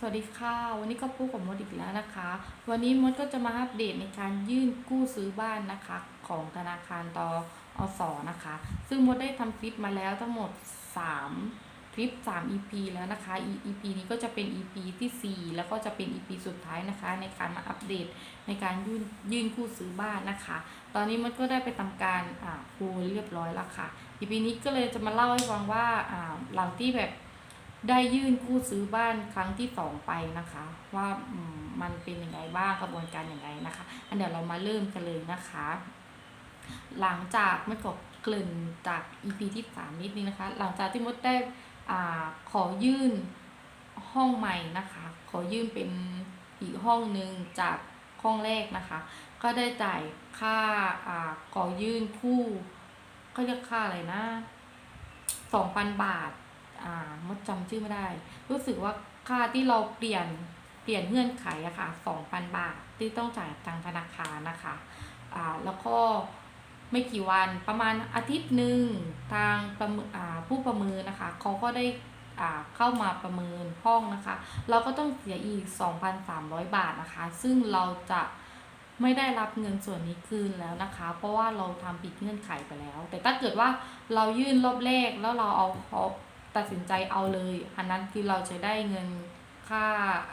สวัสดีค่ะ วันนี้ก็พบกับมดอีกแล้วนะคะ วันนี้มดก็จะมาอัปเดตในการยื่นกู้ซื้อบ้านนะคะ ของธนาคารตอสนะคะ ซึ่งมดได้ทำคลิปมาแล้วทั้งหมด 3 คลิป 3 EP แล้วนะคะ EP นี้ก็จะเป็น EP ที่ 4 แล้วก็จะเป็น EP สุดท้ายนะคะ ในการมาอัปเดตในการยื่นยื่นกู้ซื้อบ้านนะคะ ตอนนี้มดก็ได้ไปทำการอ่าโอนเรียบร้อยแล้วค่ะ EP นี้ก็เลยจะมาเล่าให้ฟังว่าอ่าหลังที่แบบ ได้ยื่นกู้ซื้อบ้านครั้งที่สองไปนะคะ ว่ามันเป็นยังไงบ้างกระบวนการยังไงนะคะ อันเดี๋ยวเรามาเริ่มกันเลยนะคะ หลังจากไม่กเกริ่นจาก EP ที่สามนิดนึงนะคะ หลังจากที่มดได้อ่าขอยื่นห้องใหม่นะคะ ขอยื่นเป็นอีกห้องหนึ่งจากห้องแรกนะคะ ก็ได้จ่ายค่าอ่าขอยื่นผู้เขาเรียกค่าอะไรนะสองพันบาท อ่ามดจำชื่อไม่ได้ รู้สึกว่าค่าที่เราเปลี่ยนเปลี่ยนเงื่อนไขอะค่ะ2,000บาทที่ต้องจ่ายทางธนาคารนะคะอ่าแล้วก็ไม่กี่วันประมาณอาทิตย์หนึ่งทางประเมินอ่าผู้ประเมินนะคะเขาก็ได้อ่าเข้ามาประเมินห้องนะคะ เราก็ต้องเสียอีก 2,300 บาทนะคะ ซึ่งเราจะไม่ได้รับเงินส่วนนี้คืนแล้วนะคะ เพราะว่าเราทำผิดเงื่อนไขไปแล้ว แต่ถ้าเกิดว่าเรายื่นรอบแรกแล้วเราเอาเขา ตัดสินใจเอาเลย อันนั้นคือเราจะได้เงินค่า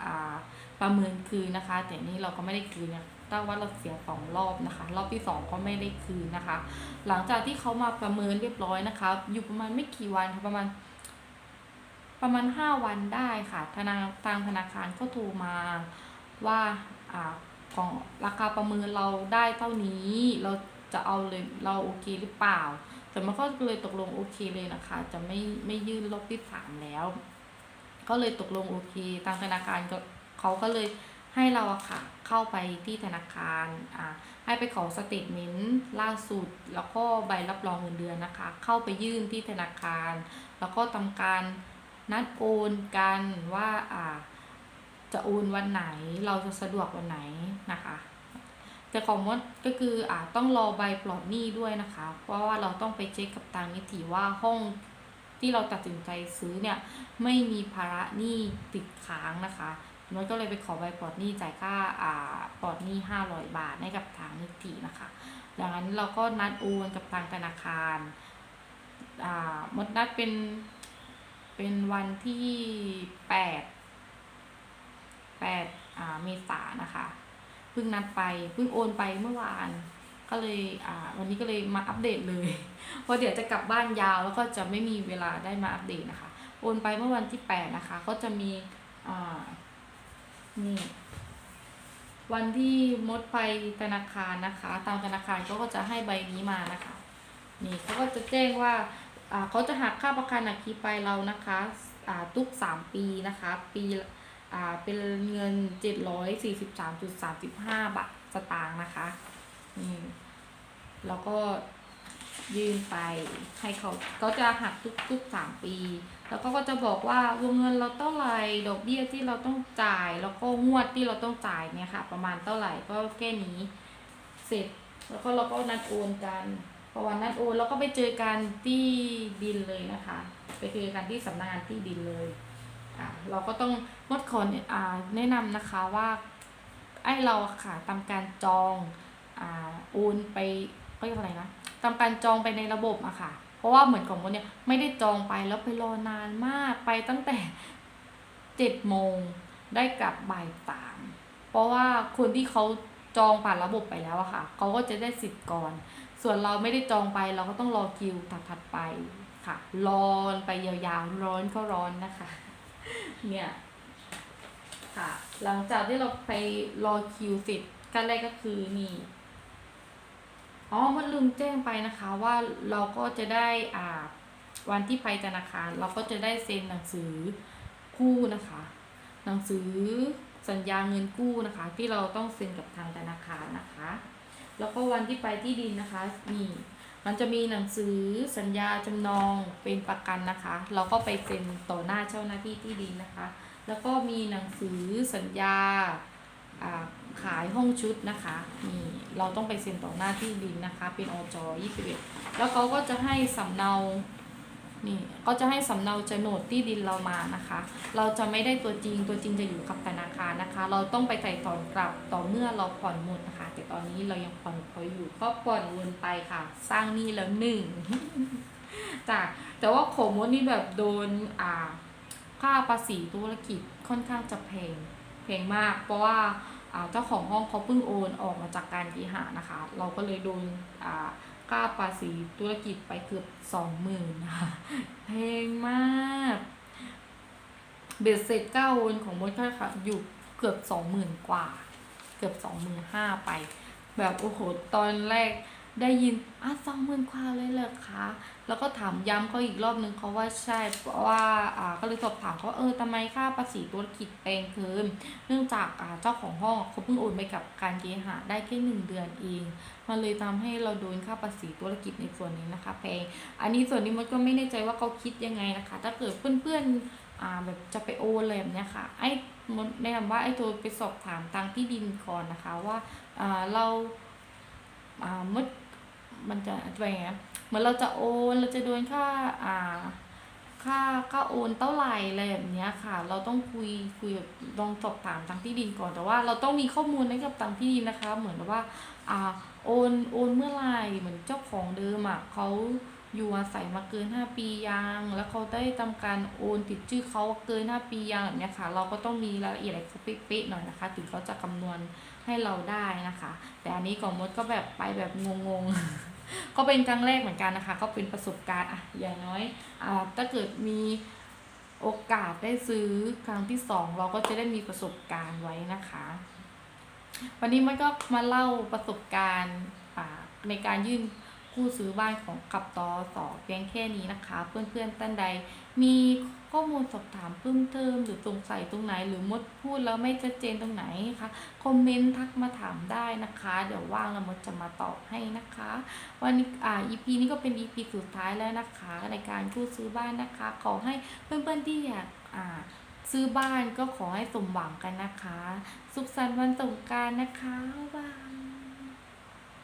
อ่าประเมินคืนนะคะ แต่นี่เราก็ไม่ได้คืนเนี่ยถ้าว่าเราเสียสองรอบนะคะ รอบที่สองก็ไม่ได้คืนนะคะ หลังจากที่เขามาประเมินเรียบร้อยนะคะ อยู่ประมาณไม่กี่วันค่ะประมาณ ประมาณห้าวันได้ค่ะธนาทางธนาคารก็โทรมาว่าอ่าของราคาประเมินเราได้เท่านี้ เราจะเอาเลยเราโอเคหรือเปล่า แต่มันก็เลยตกลงโอเคเลยนะคะ จะไม่ไม่ยื่นรอบที่สามแล้ว ก็เลยตกลงโอเค ทางธนาคารก็เขาก็เลยให้เราอะค่ะ เข้าไปที่ธนาคารอ่าให้ไปขอสเตทเมนต์ล่าสุด แล้วก็ใบรับรองเงินเดือนนะคะ เข้าไปยื่นที่ธนาคาร แล้วก็ทำการนัดโอนกันว่าอ่าจะโอนวันไหนเราจะสะดวกวันไหนนะคะ แต่ของมดก็คืออ่าต้องรอใบปลอดหนี้ด้วยนะคะ เพราะว่าเราต้องไปเช็คกับทางนิติว่าห้องที่เราตัดสินใจซื้อเนี่ยไม่มีภาระหนี้ติดค้างนะคะมดก็เลยไปขอใบปลอดหนี้จ่ายค่าอ่าปลอดหนี้500 บาทให้กับทางนิตินะคะ ดังนั้นเราก็นัดโอนกับทางธนาคารอ่ามดนัดเป็นเป็นวันที่8 8อ่าเมษานะคะ พิ่งนัดไปเพิ่งโอนไปเมื่อวาน ก็เลยอ่าวันนี้ก็เลยมาอัปเดตเลยเพราะเดี๋ยวจะกลับบ้านยาวแล้วก็จะไม่มีเวลาได้มาอัปเดตนะคะ โอนไปเมื่อวันที่แปดนะคะ ก็จะมีอ่านี่วันที่มดไปธนาคารนะคะ ตามธนาคารเขาก็จะให้ใบนี้มานะคะ นี่เขาก็จะแจ้งว่าอ่าเขาจะหักค่าประกันอัคคีไปเรานะคะอ่าทุกสามปีนะคะ ปีละ อ่าเป็นเงินเจ็ดร้อยสี่สิบสามจุดสามสิบห้าบาทสตางค์นะคะนี่แล้วก็ยื่นไปให้เขาเขาจะหักทุกทุกสามปี แล้วก็ก็จะบอกว่าวงเงินเราเท่าไหร่ดอกเบี้ยที่เราต้องจ่าย แล้วก็งวดที่เราต้องจ่ายเนี่ยค่ะ ประมาณเท่าไหร่ก็แค่นี้เสร็จ แล้วก็เราก็นัดโอนกันพอวันนัดโอนเราก็ไปเจอกันที่ดินเลยนะคะ ไปเจอกันที่สำนักงานที่ดินเลย เราก็ต้องมดขอเนี่ยอ่าแนะนำนะคะว่าไอ้เราค่ะทำการจองอ่าโอนไปก็ยกอะไรนะทำการจองไปในระบบอะค่ะ เพราะว่าเหมือนของมดเนี่ยไม่ได้จองไปแล้วไปรอนานมากไปตั้งแต่เจ็ดโมงได้กลับบ่ายสามเพราะว่าคนที่เขาจองผ่านระบบไปแล้วอะค่ะเขาก็จะได้สิทธิ์ก่อน ส่วนเราไม่ได้จองไปเราก็ต้องรอคิวถัดๆไปค่ะรอนไปยาวๆร้อนก็ร้อนนะคะ เนี่ยค่ะ หลังจากที่เราไปรอคิวเสร็จกันแรกก็คือนี่อ๋อมันลืมแจ้งไปนะคะว่าเราก็จะได้อ่าวันที่ไปธนาคารเราก็จะได้เซ็นหนังสือกู้นะคะ หนังสือสัญญาเงินกู้นะคะ ที่เราต้องเซ็นกับทางธนาคารนะคะ แล้วก็วันที่ไปที่ดินนะคะนี่ มันจะมีหนังสือสัญญาจำนองเป็นประกันนะคะ เราก็ไปเซ็นต่อหน้าเจ้าหน้าที่ที่ดินนะคะ แล้วก็มีหนังสือสัญญาขายห้องชุดนะคะนี่เราต้องไปเซ็นต่อหน้าที่ดินนะคะ เป็นอจอ21แล้วเขาก็จะให้สำเนา นี่ก็จะให้สำเนาโฉนดที่ดินเรามานะคะ เราจะไม่ได้ตัวจริงตัวจริงจะอยู่กับธนาคารนะคะ เราต้องไปไต่ถอนกลับต่อเมื่อเราผ่อนหมดนะคะ แต่ตอนนี้เรายังผ่อนเขาอยู่ก็ผ่อนวนไปค่ะ สร้างหนี้แล้วหนึ่งจ้ะแต่ว่าขมดนี่แบบโดนอ่าค่าภาษีธุรกิจค่อนข้างจะแพงแพงมาก เพราะว่าเจ้าของห้องเขาเพิ่งโอนออกมาจากการเคหะนะคะ เราก็เลยโดนอ่า ค่าภาษีธุรกิจไปเกือบสองหมื่นนะคะแพงมาก เบ็ดเสร็จเก้าโอนของมดค่ะค่ะอยู่เกือบสองหมื่นกว่า เกือบสองหมื่นห้าไป แบบโอ้โหตอนแรก ได้ยินอะสองหมื่นกว่าเลยเหรอคะ แล้วก็ถามย้ำเขาอีกรอบนึงเขาว่าใช่เพราะว่าอ่าก็เลยสอบถามเขาเออทำไมค่าภาษีธุรกิจแพงขึ้นเนื่องจากอ่าเจ้าของห้องเขาเพิ่งโอนไปกับการเคหะได้แค่หนึ่งเดือนเองมันเลยทำให้เราโดนค่าภาษีธุรกิจในส่วนนี้นะคะแพงอันนี้ส่วนนี้มันก็ไม่แน่ใจว่าเขาคิดยังไงนะคะ ถ้าเกิดเพื่อนๆอ่าแบบจะไปโอนอะไรแบบเนี้ยค่ะไอ้มดแนะนำว่าไอ้โทรไปสอบถามทางที่ดินก่อนนะคะว่าอ่าเราอ่ามด มันจะอะไรเงี้ยเหมือนเราจะโอนเราจะโดนค่าอ่าค่าค่าโอนเท่าไหร่อะไรแบบเนี้ยค่ะ เราต้องคุยคุยกับลองสอบถามทางที่ดินก่อนแต่ว่าเราต้องมีข้อมูลให้กับทางที่ดินนะคะ เหมือนว่าอ่าโอนโอนเมื่อไหร่เหมือนเจ้าของเดิมอะเขาอยู่อาศัยมาเกิน 5 ปียังแล้วเขาได้ทำการโอนติดชื่อเขาเกิน 5 ปียังแบบเนี้ยค่ะ เราก็ต้องมีรายละเอียดอะไรเป๊ะๆหน่อยนะคะ ถึงเขาจะคำนวณให้เราได้นะคะ แต่อันนี้ของมดก็แบบไปแบบงงๆ ก็เป็นครั้งแรกเหมือนกันนะคะ ก็เป็นประสบการณ์อะอย่างน้อยอ่าถ้าเกิดมีโอกาสได้ซื้อครั้งที่สองเราก็จะได้มีประสบการณ์ไว้นะคะ วันนี้มันก็มาเล่าประสบการณ์อ่าในการยื่น กู้ซื้อบ้านของกับตอสอเพียงแค่นี้นะคะ เพื่อนๆท่านใด มีข้อมูลสอบถามเพิ่มเติมหรือสงสัยตรงไหน หรือมดพูดแล้วไม่ชัดเจนตรงไหนคะคอมเมนต์ทักมาถามได้นะคะ เดี๋ยวว่างแล้วมดจะมาตอบให้นะคะ วันนี้อ่า EP นี้ก็เป็น EP สุดท้ายแล้วนะคะในการกู้ซื้อบ้านนะคะ ขอให้เพื่อนๆที่อยากอ่าซื้อบ้านก็ขอให้สมหวังกันนะคะ สุขสันต์วันสงกรารนะคะบ๊ายบาย